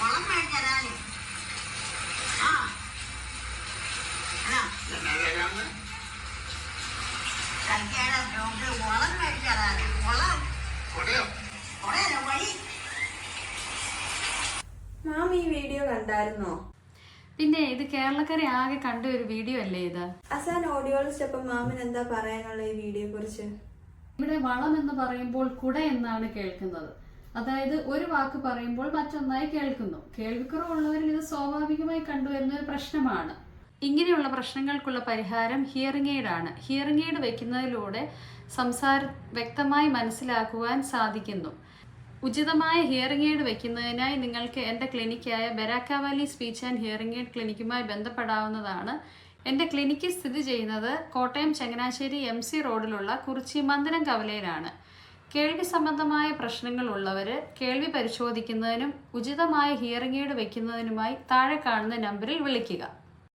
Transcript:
കുളം മേടിച്ചതാണ് ആ. കഴിക്കാതെ നമുക്ക് കുളം മേടിച്ചതാണ് കുളം. കുടയല്ല വഴി? മാം ഈ വീഡിയോ കണ്ടായിരുന്നോ? പിന്നെ ഇത് കേരളക്കരെ ആകെ കണ്ട ഒരു വീഡിയോ അല്ലേ ഇത്? അസാൻ ഓഡിയോളിസ്റ്റ് അപ്പം മാമിന് എന്താ പറയാനുള്ള ഈ വീഡിയോ കുറിച്ച് ഇവിടെ വളം എന്ന് പറയുമ്പോൾ കുട എന്നാണ് കേൾക്കുന്നത്. അതായത് ഒരു വാക്ക് പറയുമ്പോൾ മറ്റൊന്നായി കേൾക്കുന്നു. കേൾവിക്കുറവുള്ളവരിൽ ഇത് സ്വാഭാവികമായി കണ്ടുവരുന്ന ഒരു പ്രശ്നമാണ്. ഇങ്ങനെയുള്ള പ്രശ്നങ്ങൾക്കുള്ള പരിഹാരം ഹിയറിംഗ് എയ്ഡ് ആണ്. ഹിയറിംഗ് എയ്ഡ് വെക്കുന്നതിലൂടെ സംസാര വ്യക്തമായി മനസ്സിലാക്കുവാൻ സാധിക്കുന്നു. ഉചിതമായ ഹിയറിംഗ് എയ്ഡ് വെക്കുന്നതിനായി നിങ്ങൾക്ക് എന്റെ ക്ലിനിക്കായ ബെരാക്ക valley speech and hearing aid ക്ലിനിക്കുമായി ബന്ധപ്പെടാവുന്നതാണ്. എന്റെ ക്ലിനിക്ക് സ്ഥിതി ചെയ്യുന്നത് കോട്ടയം ചങ്ങനാശ്ശേരി എം സി റോഡിലുള്ള കുറിച്ചി മന്ദിരം കവലയിലാണ്. കേൾവി സംബന്ധമായ പ്രശ്നങ്ങൾ ഉള്ളവർ കേൾവി പരിശോധിക്കുന്നതിനും ഉചിതമായ ഹിയറിംഗ് എയ്ഡ് വയ്ക്കുന്നതിനുമായി താഴെ കാണുന്ന നമ്പറിൽ വിളിക്കുക.